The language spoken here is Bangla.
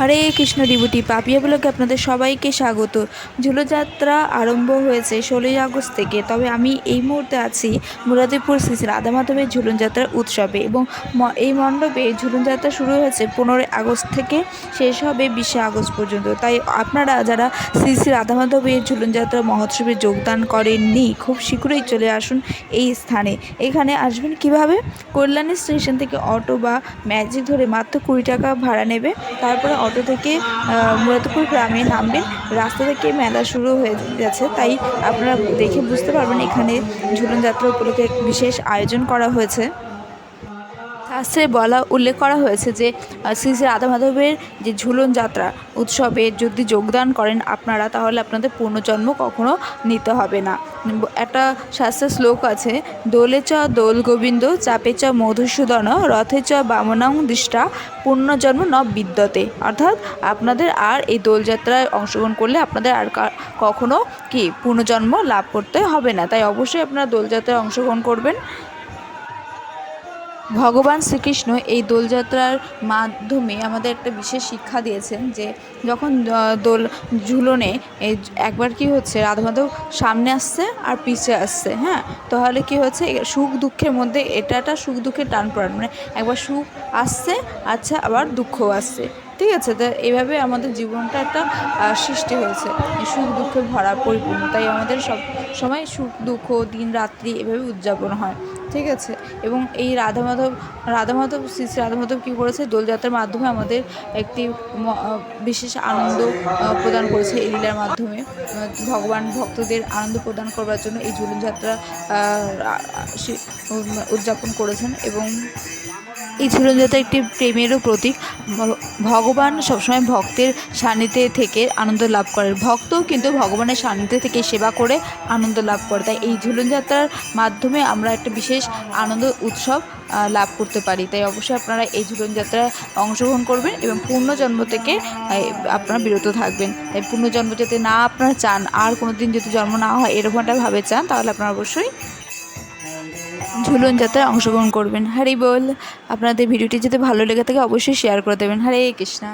হরে কৃষ্ণ ডিবুটি পাপিয়া ব্লগে আপনাদের সবাইকে স্বাগত। ঝুলোযাত্রা আরম্ভ হয়েছে ষোলোই আগস্ট থেকে, তবে আমি এই মুহূর্তে আছি মুরাদিপুর শ্রী রাধা মাধবের ঝুলনযাত্রার উৎসবে এবং এই মণ্ডপে ঝুলনযাত্রা শুরু হয়েছে পনেরোই আগস্ট থেকে, শেষ হবে বিশে আগস্ট পর্যন্ত। তাই আপনারা যারা শ্রী শ্রী রাধা মাধবের ঝুলনযাত্রা মহোৎসবে যোগদান করেননি, খুব শীঘ্রই চলে আসুন এই স্থানে। এখানে আসবেন কীভাবে? কল্যাণী স্টেশন থেকে অটো বা ম্যাজিক ধরে মাত্র কুড়ি টাকা ভাড়া নেবে, তারপরে অটো থেকে মুরাদপুর গ্রামে নামবেন। রাস্তা থেকে মেলা শুরু হয়ে গেছে তাই আপনারা দেখে বুঝতে পারবেন এখানে ঝুলন যাত্রা উপলক্ষে বিশেষ আয়োজন করা হয়েছে। শাস্ত্রে বলা, উল্লেখ করা হয়েছে যে শ্রী শ্রী রাধা মাধবের যে ঝুলন যাত্রা উৎসবে যদি যোগদান করেন আপনারা, তাহলে আপনাদের পুনর্জন্ম কখনো নিতে হবে না। একটা শাস্ত্রের শ্লোক আছে, দোলে চ দোল গোবিন্দ, চাপে চ মধুসূদন, রথে চ বামনাং দৃষ্টা পূর্ণজন্ম ন বিদ্যতে। অর্থাৎ আপনাদের আর এই দোলযাত্রায় অংশগ্রহণ করলে আপনাদের আর কখনো কি পুনর্জন্ম লাভ করতে হবে না। তাই অবশ্যই আপনারা দোলযাত্রায় অংশগ্রহণ করবেন। ভগবান শ্রীকৃষ্ণ এই দোলযাত্রার মাধ্যমে আমাদের একটা বিশেষ শিক্ষা দিয়েছেন যে যখন দোল ঝুলনে একবার কি হচ্ছে রাধা মাধব সামনে আসছে আর পিছিয়ে আসছে হ্যাঁ? তাহলে কি হচ্ছে সুখ দুঃখের মধ্যে এটা একটা সুখ দুঃখের টান পড়ান মানে একবার সুখ আসছে আচ্ছা আবার দুঃখও আসছে। ঠিক আছে তো এইভাবে আমাদের জীবনটা একটা সৃষ্টি হয়েছে। সুখ দুঃখে ভরা পরিপূর্ণ। তাই আমাদের সব সময় সুখ দুঃখ দিন রাত্রি এভাবে উদযাপন হয়। ঠিক আছে? এবং এই রাধা মাধব রাধা মাধব শ্রী রাধা মাধব কী করেছে? দোলযাত্রার মাধ্যমে আমাদের একটি বিশেষ আনন্দ প্রদান করেছে এই লীলার মাধ্যমে। ভগবান ভক্তদের আনন্দ প্রদান করবার জন্য এই ঝুলন যাত্রা আহ, আ- আ- সে- উম, উদযাপন করেছেন এবং এই ঝুলনযাত্রা একটি প্রেমেরও প্রতীক। ভগবান সবসময় ভক্তের সান্নিধ্যে থেকে আনন্দ লাভ করেন। ভক্তও কিন্তু ভগবানের সান্নিধ্যে থেকে সেবা করে আনন্দ লাভ করে। তাই এই ঝুলনযাত্রার মাধ্যমে আমরা একটা বিশেষ আনন্দ উৎসব লাভ করতে পারি। তাই অবশ্যই আপনারা এই ঝুলনযাত্রায় অংশগ্রহণ করবেন এবং পূর্ণজন্ম থেকে আপনারা বিরত থাকবেন। তাই পূর্ণজন্ম যাতে না আপনারা চান, আর কোনো দিন যদি জন্ম না হয় এরকম একটা ভাবে চান, তাহলে আপনারা অবশ্যই ঝুলন যাত্রায় অংশগ্রহণ করবেন। হরি বল, আপনাদের ভিডিওটি যদি ভালো লেগে থাকে অবশ্যই শেয়ার করে দেবেন। হরে কৃষ্ণা।